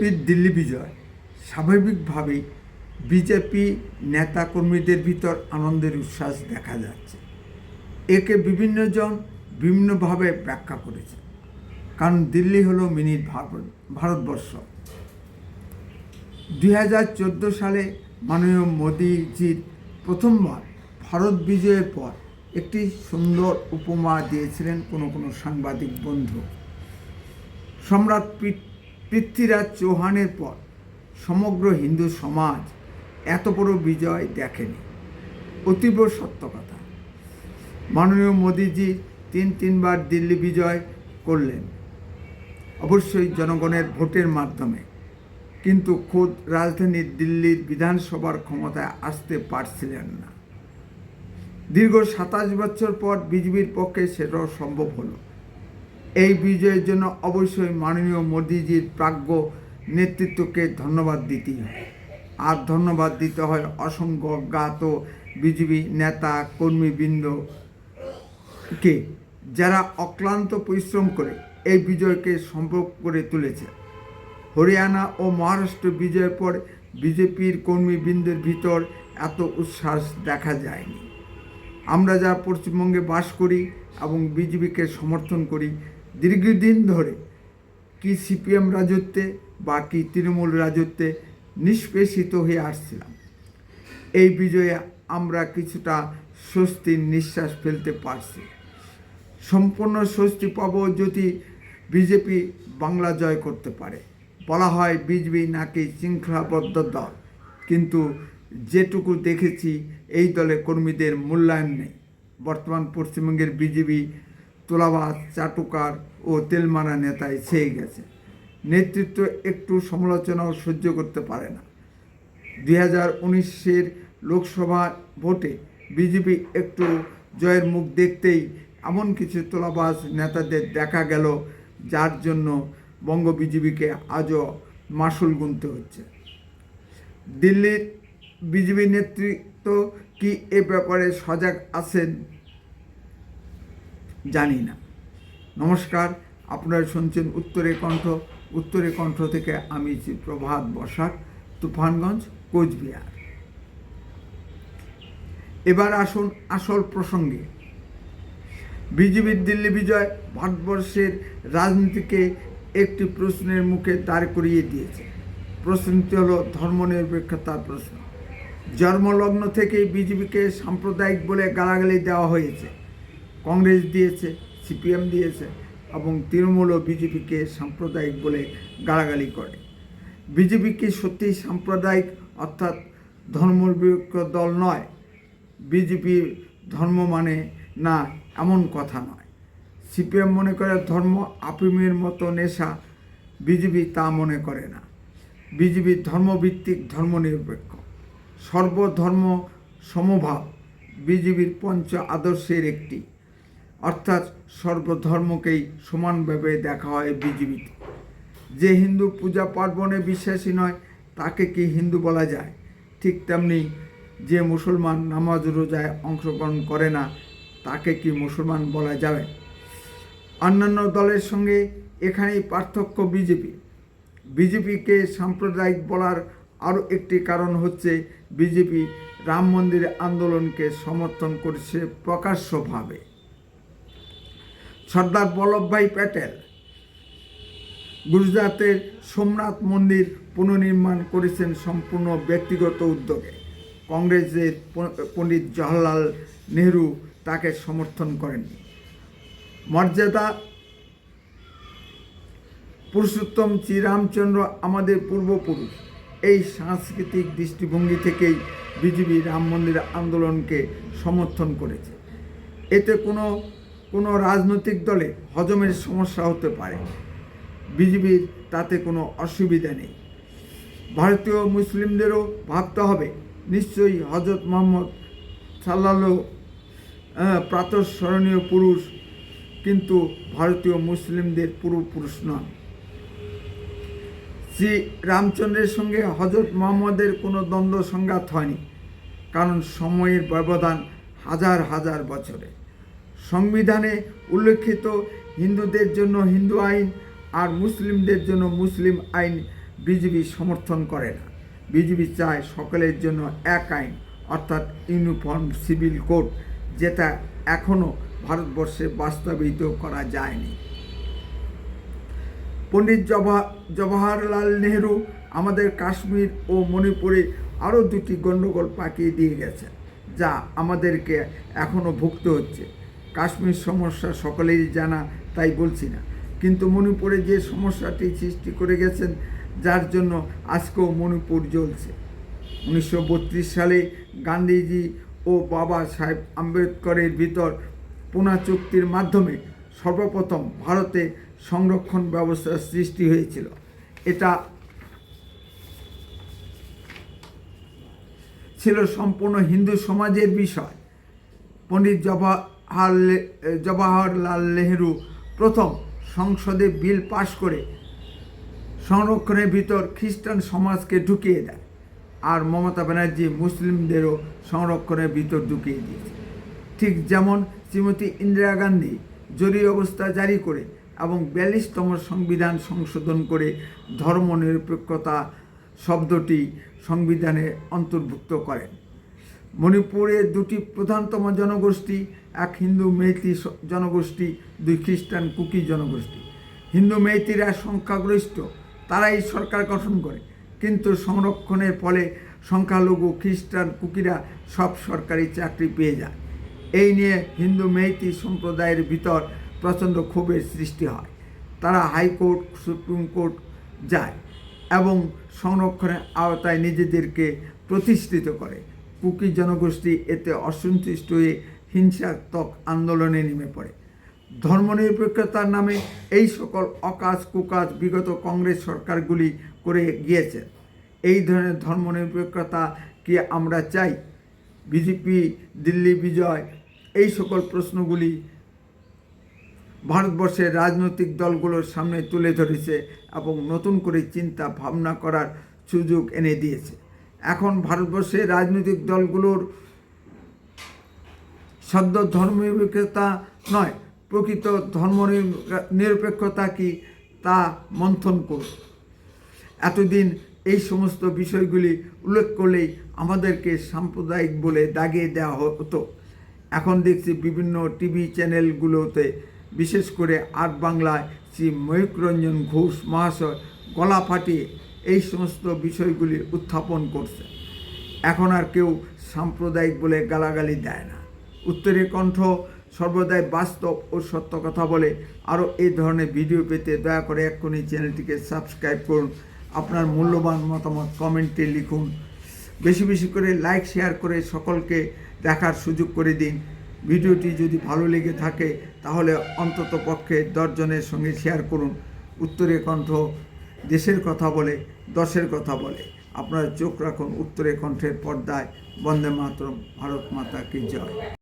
বিজেপির দিল্লি বিজয়। স্বাভাবিকভাবেই বিজেপি নেতাকর্মীদের ভিতর আনন্দের উচ্ছ্বাস দেখা যাচ্ছে। একে বিভিন্নজন বিভিন্নভাবে ব্যাখ্যা করেছে। কারণ দিল্লি হলো মিনি ভারতবর্ষ। দুই হাজার চোদ্দ সালে মাননীয় মোদিজির প্রথমবার ভারত বিজয়ের পর একটি সুন্দর উপমা দিয়েছিলেন কোনো কোনো সাংবাদিক বন্ধু। সম্রাট পৃথ্বীরাজ চৌহানের পর সমগ্র হিন্দু সমাজ এত বড় বিজয় দেখেনি। অতীব সত্য কথা মাননীয় মোদিজি তিন তিনবার দিল্লি বিজয় করলেন। অবশ্যই জনগণের ভোটের মাধ্যমে। কিন্তু খোদ রাজধানী দিল্লির বিধানসভার ক্ষমতায় আসতে পারছিলেন না। দীর্ঘ সাতাশ বছর পর বিজেপির পক্ষে সেটাও সম্ভব হলো। এই বিজয়ের জন্য অবশ্যই মাননীয় মোদিজির প্রাজ্ঞ নেতৃত্বকে ধন্যবাদ দিতেই হয়। আর ধন্যবাদ দিতে হয় অসংখ্য জ্ঞাত বিজেপি নেতা কর্মীবৃন্দকে যারা অক্লান্ত পরিশ্রম করে এই বিজয়কে সম্ভব করে তুলেছে। হরিয়ানা ও মহারাষ্ট্র বিজয়ের পর বিজেপির কর্মীবৃন্দের ভিতর এত উচ্ছ্বাস দেখা যায়নি। আমরা যা পশ্চিমবঙ্গে বাস করি এবং বিজেপিকে সমর্থন করি দীর্ঘদিন ধরে কি সিপিএম রাজত্বে বা কি তৃণমূল রাজত্বে নিষ্পেষিত হয়ে আসছিলাম। এই বিজয়ে আমরা কিছুটা স্বস্তির নিঃশ্বাস ফেলতে পারছি। সম্পূর্ণ স্বস্তি পাব যদি বিজেপি বাংলা জয় করতে পারে। বলা হয় বিজেপি নাকি শৃঙ্খলাবদ্ধ দল। কিন্তু যেটুকু দেখেছি, এই দলে কর্মীদের মূল্যায়ন নেই। বর্তমান পশ্চিমবঙ্গের বিজেপি তোলাবাজ, চাটুকার ও তেলমারা নেতায় ছেয়ে গেছে। নেতৃত্ব একটু সমালোচনাও সহ্য করতে পারে না। দুই হাজার উনিশের লোকসভা ভোটে বিজেপি একটু জয়ের মুখ দেখতেই এমন কিছু তোলাবাজ নেতাদের দেখা গেল, যার জন্য বঙ্গ বিজেপিকে আজও মাসুল গুনতে হচ্ছে। দিল্লির বিজেপি নেতৃত্ব কি এ ব্যাপারে সজাগ আছেন জানি না। নমস্কার, আপনারা শুনছেন উত্তরে কণ্ঠ। উত্তরে কণ্ঠ থেকে আমি প্রভাত বসাক, তুফানগঞ্জ, কোচবিহার। এবার আসুন আসল প্রসঙ্গে। বিজেপির দিল্লি বিজয় ভারতবর্ষের রাজনীতিকে একটি প্রশ্নের মুখে দাঁড় করিয়ে দিয়েছে। প্রশ্নটি হলো ধর্মনিরপেক্ষতার প্রশ্ন। জন্মলগ্ন থেকেই বিজেপিকে সাম্প্রদায়িক বলে গালাগালি দেওয়া হয়েছে। কংগ্রেস দিয়েছে, সিপিএম দিয়েছে এবং তৃণমূলও বিজেপিকে সাম্প্রদায়িক বলে গালাগালি করে। বিজেপি কি সত্যিই সাম্প্রদায়িক অর্থাৎ ধর্মনিরপেক্ষ দল নয়। বিজেপি ধর্ম মানে না, এমন কথা নয়। সিপিএম মনে করে ধর্ম, আপিমের মতো নেশা বিজেপি তা মনে করে না। বিজেপি ধর্মভিত্তিক, ধর্মনিরপেক্ষ। সর্বধর্ম সমভাব বিজেপির পঞ্চ আদর্শের একটি। অর্থাৎ সর্বধর্মকেই সমানভাবে দেখা হয় বিজেপিতে যে হিন্দু পূজা পার্বণে বিশ্বাসী নয়, তাকে কি হিন্দু বলা যায়? ঠিক তেমনি যে মুসলমান নামাজ রোজায় অংশগ্রহণ করে না, তাকে কি মুসলমান বলা যাবে? অন্যান্য দলের সঙ্গে এখানেই পার্থক্য বিজেপি। বিজেপিকে সাম্প্রদায়িক বলার আরও একটি কারণ হচ্ছে বিজেপি রাম মন্দির আন্দোলনকে সমর্থন করছে প্রকাশ্যভাবে। সর্দার বল্লভভাই প্যাটেল গুজরাতের সোমনাথ মন্দির পুনর্নির্মাণ করেছেন সম্পূর্ণ ব্যক্তিগত উদ্যোগে। কংগ্রেসের পণ্ডিত জওহরলাল নেহরু তাকে সমর্থন করেননি মর্যাদা, পুরুষোত্তম শ্রীরামচন্দ্র আমাদের পূর্বপুরুষ। এই সাংস্কৃতিক দৃষ্টিভঙ্গি থেকেই বিজেপি রাম মন্দির আন্দোলনকে সমর্থন করেছে। এতে কোনো কোনো রাজনৈতিক দলে হজমের সমস্যা হতে পারে। বিজেপির তাতে কোনো অসুবিধা নেই। ভারতীয় মুসলিমদেরও ভাবতে হবে, নিশ্চয়ই হজরত মোহাম্মদ সাল্লাহ প্রাতঃস্মরণীয় পুরুষ, কিন্তু ভারতীয় মুসলিমদের পূর্বপুরুষ নন। শ্রী রামচন্দ্রের সঙ্গে হজরত মোহাম্মদের কোনো দ্বন্দ্ব সংঘাত হয়নি, কারণ সময়ের ব্যবধান হাজার হাজার বছরে সংবিধানে উল্লেখিত হিন্দুদের জন্য হিন্দু আইন আর মুসলিমদের জন্য মুসলিম আইন বিজেপি সমর্থন করে না। বিজেপি চায় সকলের জন্য এক আইন, অর্থাৎ ইউনিফর্ম সিভিল কোড, যেটা এখনও ভারতবর্ষে বাস্তবায়িত করা যায়নি। পণ্ডিত জওয়াহ জওয়াহরলাল নেহেরু আমাদের কাশ্মীর ও মণিপুরে আরও দুটি গণ্ডগোল পাকিয়ে দিয়ে গেছে যা আমাদেরকে এখনও ভুগতে হচ্ছে। কাশ্মীর সমস্যা সকলেই জানা, তাই বলছি না। কিন্তু মণিপুরে যে সমস্যাটি সৃষ্টি করে গেছেন, যার জন্য আজকেও মণিপুর জ্বলছে। উনিশশো বত্রিশ সালে গান্ধীজি ও বাবা সাহেব আম্বেদকরের ভিতর পুনা চুক্তির মাধ্যমে সর্বপ্রথম ভারতে সংরক্ষণ ব্যবস্থার সৃষ্টি হয়েছিল। এটা ছিল সম্পূর্ণ হিন্দু সমাজের বিষয়। পণ্ডিত জওয়াহর জওয়াহরলাল নেহরু প্রথম সংসদে বিল পাশ করে সংরক্ষণের ভিতর খ্রিস্টান সমাজকে ঢুকিয়ে দেয় আর মমতা ব্যানার্জি মুসলিমদেরও সংরক্ষণের ভিতর ঢুকিয়ে দিয়েছে। ঠিক যেমন শ্রীমতী ইন্দিরা গান্ধী জরুরি অবস্থা জারি করে এবং বিয়াল্লিশতম সংবিধান সংশোধন করে ধর্মনিরপেক্ষতা শব্দটি সংবিধানে অন্তর্ভুক্ত করেন। মণিপুরের দুটি প্রধানতম জনগোষ্ঠী, এক হিন্দু মেইতি জনগোষ্ঠী, দুই খ্রিস্টান কুকি জনগোষ্ঠী। হিন্দু মেইতিরা সংখ্যাগরিষ্ঠ, তারাই সরকার গঠন করে। কিন্তু সংরক্ষণের ফলে সংখ্যালঘু খ্রিস্টান কুকিরা সব সরকারি চাকরি পেয়ে যায়। এই নিয়ে হিন্দু মেইতি সম্প্রদায়ের ভিতর প্রচণ্ড ক্ষোভের সৃষ্টি হয়। তারা হাইকোর্ট, সুপ্রিম কোর্ট যায় এবং সংরক্ষণের আওতায় নিজেদেরকে প্রতিষ্ঠিত করে। কুকি জনগোষ্ঠী এতে অসন্তুষ্ট হয়ে হিংসাত্মক আন্দোলনে নেমে পড়ে। ধর্মনিরপেক্ষতার নামে এই সকল অকাজ কুকাজ বিগত কংগ্রেস সরকারগুলি করে গিয়েছে। এই ধরনের ধর্মনিরপেক্ষতা কি আমরা চাই? বিজেপি, দিল্লি বিজয়, এই সকল প্রশ্নগুলি ভারতবর্ষের রাজনৈতিক দলগুলোর সামনে তুলে ধরেছে এবং নতুন করে চিন্তা ভাবনা করার সুযোগ এনে দিয়েছে। এখন ভারতবর্ষের রাজনৈতিক দলগুলোর সদ্য ধর্মনিরপেক্ষতা নয়, প্রকৃত ধর্ম নিরপেক্ষতা কি তা মন্থন করুন। এতদিন এই সমস্ত বিষয়গুলি উল্লেখ করলেই আমাদেরকে সাম্প্রদায়িক বলে দাগিয়ে দেওয়া হতো। এখন দেখছি বিভিন্ন টিভি চ্যানেলগুলোতে বিশেষ করে আট বাংলায় শ্রী ময়ূকরঞ্জন ঘোষ মহাশয় গলা ফাটিয়ে এই সমস্ত বিষয়গুলি উত্থাপন করছে। এখন আর কেউ সাম্প্রদায়িক বলে গালাগালি দেয় না। উত্তরের কণ্ঠ সর্বদাই বাস্তব ও সত্য কথা বলে। আরও এই ধরনের ভিডিও পেতে দয়া করে এক্ষুনি চ্যানেলটিকে সাবস্ক্রাইব করুন। আপনার মূল্যবান মতামত কমেন্টে লিখুন। বেশি বেশি করে লাইক, শেয়ার করে সকলকে দেখার সুযোগ করে দিন। ভিডিওটি যদি ভালো লেগে থাকে, তাহলে অন্তত পক্ষে দশজনের সঙ্গে শেয়ার করুন। উত্তরে কণ্ঠ দেশের কথা বলে, দশের কথা বলে। আপনারা চোখ রাখুন, উত্তরে কণ্ঠের পর্দায়। বন্দে মাতরম, ভারত মাতা কি জয়।